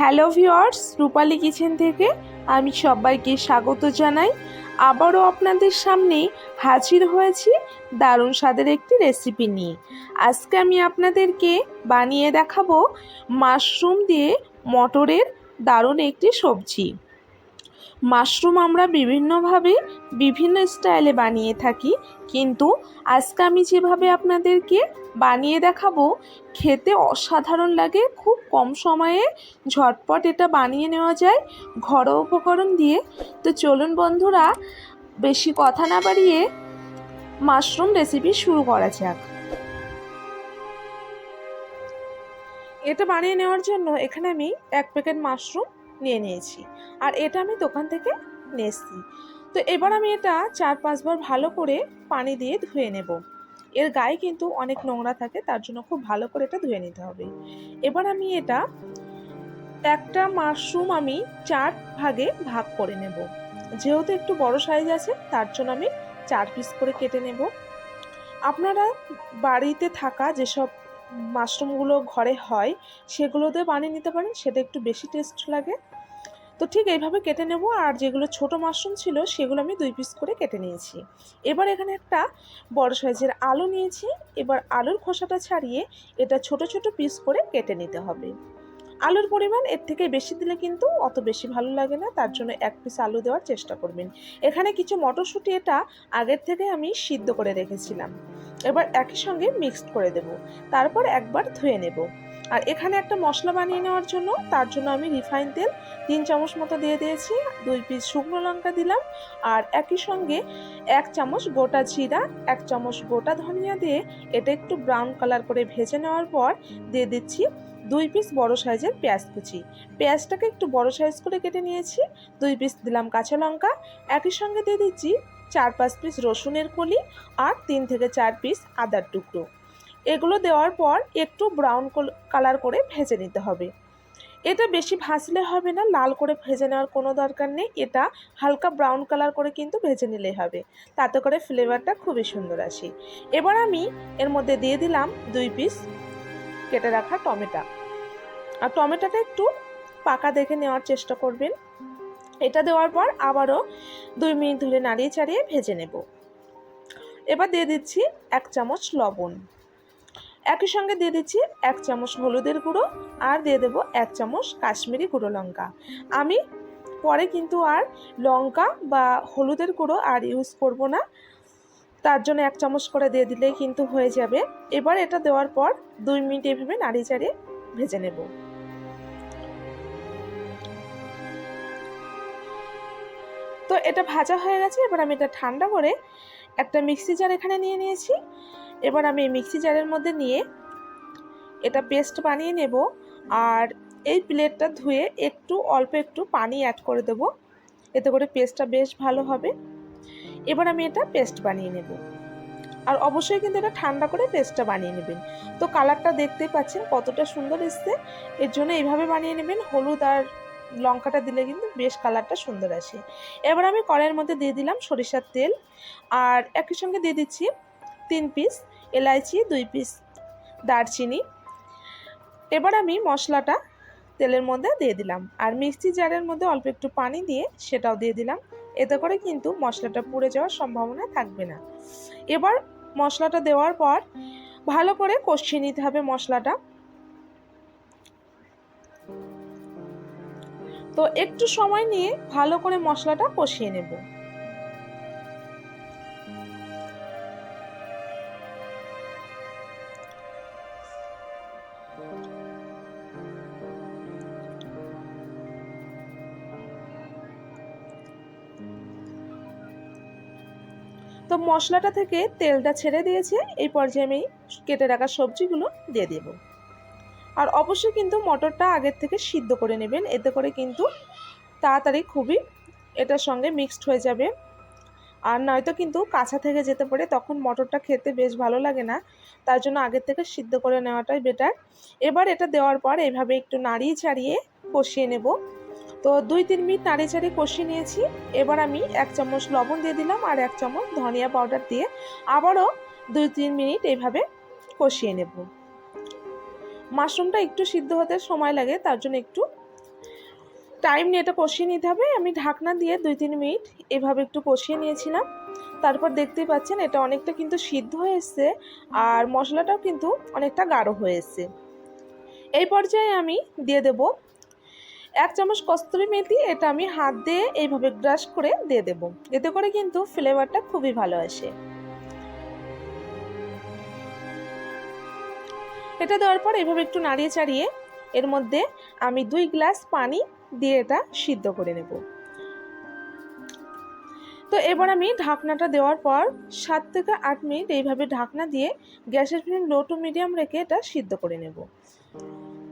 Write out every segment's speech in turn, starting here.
Hello viewers রূপালী kitchen থেকে আমি সবাইকে স্বাগত জানাই। আবারও আপনাদের সামনে হাজির হয়েছি দারুণ স্বাদের একটি রেসিপি নিয়ে। আজকে আমি আপনাদেরকে বানিয়ে দেখাবো মাশরুম দিয়ে মটরের দারুণ একটি সবজি। মাশরুম আমরা বিভিন্নভাবে বিভিন্ন স্টাইলে বানিয়ে থাকি। কিন্তু আজকে আমি যেভাবে আপনাদেরকে বানিয়ে দেখাবো, খেতে অসাধারণ লাগে, খুব কম সময়ে ঝটপট এটা বানিয়ে নেওয়া যায়, ঘরোয়া উপকরণ দিয়ে। তো চলুন বন্ধুরা, বেশি কথা না বাড়িয়ে মাশরুম রেসিপি শুরু করা যাক। এটা বানিয়ে নেওয়ার জন্য এখানে আমি এক প্যাকেট মাশরুম নিয়ে নিয়েছি। আর এটা আমি দোকান থেকে নিয়েছি তো এবার আমি এটা চার পাঁচবার ভালো করে পানি দিয়ে ধুয়ে নেব। এর গায়ে কিন্তু অনেক নোংরা থাকে, তার জন্য খুব ভালো করে এটা ধুয়ে নিতে হবে। এবার আমি এটা একটা মাশরুম আমি চার ভাগে ভাগ করে নেব। যেহেতু একটু বড় সাইজ আছে, তার জন্য আমি চার পিস করে কেটে নেব। আপনারা বাড়িতে থাকা যেসব মাশরুমগুলো ঘরে হয় সেগুলোতে বানিয়ে নিতে পারেন, সেটা একটু বেশি টেস্ট লাগে। তো ঠিক এইভাবে কেটে নেব, আর যেগুলো ছোট মাশরুম ছিল, সেগুলো আমি দুই পিস করে কেটে নিয়েছি। এবার এখানে একটা বড় সাইজের আলু নিয়েছি, এবার আলুর খোসাটা ছাড়িয়ে এটা ছোট ছোট পিস করে কেটে নিতে হবে। আলুর পরিমাণ এর থেকে বেশি দিলে কিন্তু অত বেশি ভালো লাগে না, তার জন্য এক পিস আলু দেওয়ার চেষ্টা করবেন। এখানে কিছু মটরশুঁটি এটা আগের থেকে আমি সিদ্ধ করে রেখেছিলাম। এবার একই সঙ্গে মিক্সড করে দেব। তারপর একবার ধুয়ে নেব। আর এখানে একটা মশলা বানিয়ে নেওয়ার জন্য তার জন্য আমি রিফাইন তেল তিন চামচ মতো দিয়ে দিয়েছি, দুই পিস শুকনো লঙ্কা দিলাম আর একই সঙ্গে এক চামচ গোটা জিরা, এক চামচ গোটা ধনিয়া দিয়ে এটা একটু ব্রাউন কালার করে ভেজে নেওয়ার পর দিয়ে দিচ্ছি দুই পিস বড় সাইজের পেঁয়াজ কুচি। পেঁয়াজটাকে একটু বড় সাইজ করে কেটে নিয়েছি, দুই পিস দিলাম কাঁচা লঙ্কা, একই সঙ্গে দিয়ে দিচ্ছি চার পাঁচ পিস রসুনের কলি আর তিন থেকে চার পিস আদার টুকরো। এগুলো দেওয়ার পর একটু ব্রাউন কালার করে ভেজে নিতে হবে। এটা বেশি ভাজলে হবে না, লাল করে ভেজে নেওয়ার কোনো দরকার নেই। এটা হালকা ব্রাউন কালার করে কিন্তু ভেজে নিলেই হবে। তাতে করে ফ্লেভারটা খুবই সুন্দর আসে। এবার আমি এর মধ্যে দিয়ে দিলাম দুই পিস কেটে রাখা টমেটা। আর টমেটোটা একটু পাকা দেখে নেওয়ার চেষ্টা করবেন। এটা দেওয়ার পর আবারও দুই মিনিট ধরে নাড়িয়ে চাড়িয়ে ভেজে নেব। এবার দিয়ে দিচ্ছি এক চামচ লবণ। একই সঙ্গে দিয়ে দিচ্ছি এক চামচ হলুদের গুঁড়ো আর দিয়ে দেব এক চামচ কাশ্মীরি গুঁড়ো লঙ্কা। আমি পরে কিন্তু আর লঙ্কা বা হলুদের গুঁড়ো আর ইউজ করব না। তার জন্য এক চামচ করে দিয়ে দিলেই কিন্তু হয়ে যাবে। এবার এটা দেওয়ার পর দুই মিনিট এভাবে নাড়িয়ে চাড়িয়ে ভেজে নেব। তো এটা ভাজা হয়ে গেছে। এবার আমি এটা ঠান্ডা করে একটা মিক্সি জার এখানে নিয়ে নিয়েছি। এবার আমি মিক্সি জারের মধ্যে নিয়ে এটা পেস্ট বানিয়ে নেব আর এই প্লেটটা ধুয়ে একটু, অল্প একটু পানি অ্যাড করে দেব। এতে করে পেস্টটা বেশ ভালো হবে। এবার আমি এটা পেস্ট বানিয়ে নেব। আর অবশ্যই কিন্তু এটা ঠান্ডা করে পেস্টটা বানিয়ে নেবেন। তো কালারটা দেখতে পাচ্ছেন কতটা সুন্দর এসছে। এর জন্য এইভাবে বানিয়ে নেবেন। হলুদ আর লঙ্কাটা দিলে কিন্তু বেশ কালারটা সুন্দর আসে। এবার আমি কড়াইয়ের মধ্যে দিয়ে দিলাম সরিষার তেল। আর একই সঙ্গে দিয়ে দিচ্ছি তিন পিস এলাইচি দুই পিস দারচিনি। এবার আমি মশলাটা তেলের মধ্যে দিয়ে দিলাম। আর মিক্সি জারের মধ্যে অল্প একটু পানি দিয়ে সেটাও দিয়ে দিলাম। এতে করে কিন্তু মশলাটা পুড়ে যাওয়ার সম্ভাবনা থাকবে না। এবার মশলাটা দেওয়ার পর ভালো করে কষিয়ে নিতে হবে মশলাটা। তো একটু সময় নিয়ে ভালো করে মশলাটা কষিয়ে নেব। তো মশলাটা থেকে তেলটা ছেড়ে দিয়েছে। এই পর্যায়ে আমি কেটে রাখা সবজিগুলো দিয়ে দেব। আর অবশ্যই কিন্তু মটরটা আগের থেকে সিদ্ধ করে নেবেন। এতে করে কিন্তু তাড়াতাড়ি খুবই এটার সঙ্গে মিক্সড হয়ে যাবে। আর নয়তো কিন্তু কাঁচা থেকে যেতে পারে, তখন মটরটা খেতে বেশ ভালো লাগে না। তার জন্য আগের থেকে সিদ্ধ করে নেওয়াটাই বেটার এবার এটা দেওয়ার পর এভাবে একটু নাড়িয়ে চাড়িয়ে কষিয়ে নেব। তো দুই, তিন মিনিট নাড়িয়ে চাড়িয়ে কষিয়ে নিয়েছি। এবার আমি এক চামচ লবণ দিয়ে দিলাম আর এক চামচ ধনিয়া পাউডার দিয়ে আবারও দুই, তিন মিনিট এইভাবে কষিয়ে নেব। মাশরুমটা একটু সিদ্ধ হতে সময় লাগে, তার জন্য একটু টাইম নিয়ে এটা কষিয়ে নিতে হবে। আমি ঢাকনা দিয়ে দুই, তিন মিনিট এভাবে একটু কষিয়ে নিয়েছিলাম। তারপর দেখতেই পাচ্ছেন এটা অনেকটা কিন্তু সিদ্ধ হয়ে এসছে আর মশলাটাও কিন্তু অনেকটা গাঢ় হয়ে এই পর্যায়ে আমি দিয়ে দেব এক চামচ কস্তুরি মেথি এটা আমি হাত দিয়ে এইভাবে গ্রাস করে দিয়ে দেব। এতে করে কিন্তু ফ্লেভারটা খুবই ভালো আসে। এটা দেওয়ার পর এইভাবে একটু নাড়িয়ে চাড়িয়ে এর মধ্যে আমি দুই গ্লাস পানি দিয়ে এটা সিদ্ধ করে নেব। তো এবার আমি ঢাকনাটা দেওয়ার পর সাত থেকে আট মিনিট এইভাবে ঢাকনা দিয়ে গ্যাসের ফ্লেম লো টু মিডিয়াম রেখে এটা সিদ্ধ করে নেব।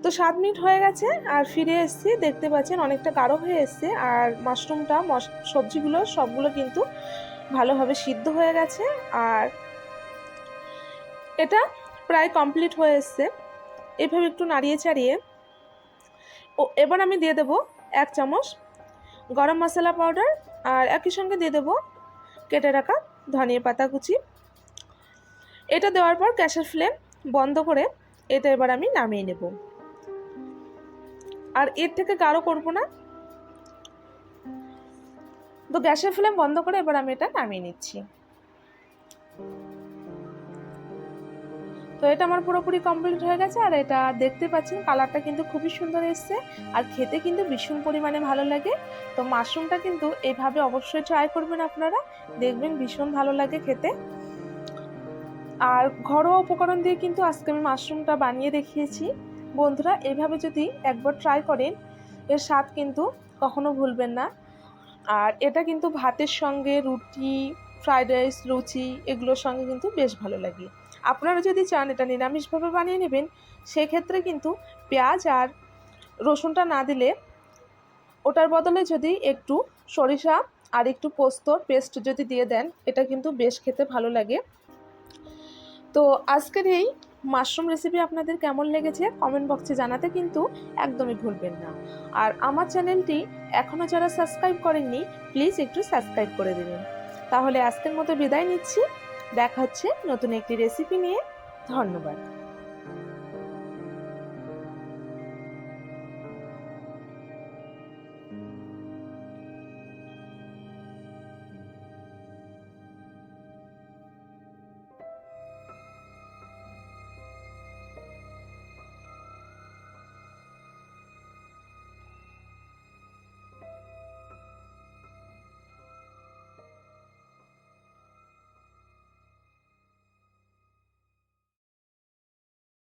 তো সাত মিনিট হয়ে গেছে আর ফিরে এসেছি, দেখতে পাচ্ছেন অনেকটা গাঢ় হয়ে এসছে আর মাশরুমটা সবজিগুলো, সবগুলো কিন্তু ভালোভাবে সিদ্ধ হয়ে গেছে আর এটা প্রায় কমপ্লিট হয়ে এসছে। এভাবে একটু নাড়িয়ে চাড়িয়ে ও, এবার আমি দিয়ে দেবো এক চামচ গরম মশলা পাউডার আর একই সঙ্গে দিয়ে দেবো কেটে রাখা ধনিয়া পাতা কুচি। এটা দেওয়ার পর গ্যাসের ফ্লেম বন্ধ করে এটা এবার আমি নামিয়ে নেব। আর এর থেকে গাঢ় করব না। তো গ্যাসের ফ্লেম বন্ধ করে এবার আমি এটা নামিয়ে নিচ্ছি। তো এটা আমার পুরোপুরি কমপ্লিট হয়ে গেছে আর এটা দেখতে পাচ্ছেন কালারটা কিন্তু খুবই সুন্দর এসছে আর খেতে কিন্তু ভীষণ পরিমাণে ভালো লাগে। তো মাশরুমটা কিন্তু এভাবে অবশ্যই ট্রাই করবেন আপনারা। দেখবেন ভীষণ ভালো লাগে খেতে। আর ঘরোয়া উপকরণ দিয়ে কিন্তু আজকে আমি মাশরুমটা বানিয়ে দেখিয়েছি। বন্ধুরা, এভাবে যদি একবার ট্রাই করেন, এর স্বাদ কিন্তু কখনো ভুলবেন না। আর এটা কিন্তু ভাতের সঙ্গে রুটি ফ্রাইড রাইস লুচি এগুলোর সঙ্গে কিন্তু বেশ ভালো লাগে। আপনারা যদি চান এটা নিরামিষভাবে বানিয়ে নেবেন, সেক্ষেত্রে কিন্তু পেঁয়াজ আর রসুনটা না দিলে ওটার বদলে যদি একটু সরিষা আর একটু পোস্তর পেস্ট যদি দিয়ে দেন, এটা কিন্তু বেশ খেতে ভালো লাগে। তো আজকের এই মাশরুম রেসিপি আপনাদের কেমন লেগেছে কমেন্ট বক্সে জানাতে কিন্তু একদমই ভুলবেন না। আর আমার চ্যানেলটি এখনও যারা সাবস্ক্রাইব করেননি প্লিজ একটু সাবস্ক্রাইব করে দেবেন। তাহলে আজকের মতো বিদায় নিচ্ছি। দেখা হচ্ছে নতুন একটি রেসিপি নিয়ে। ধন্যবাদ।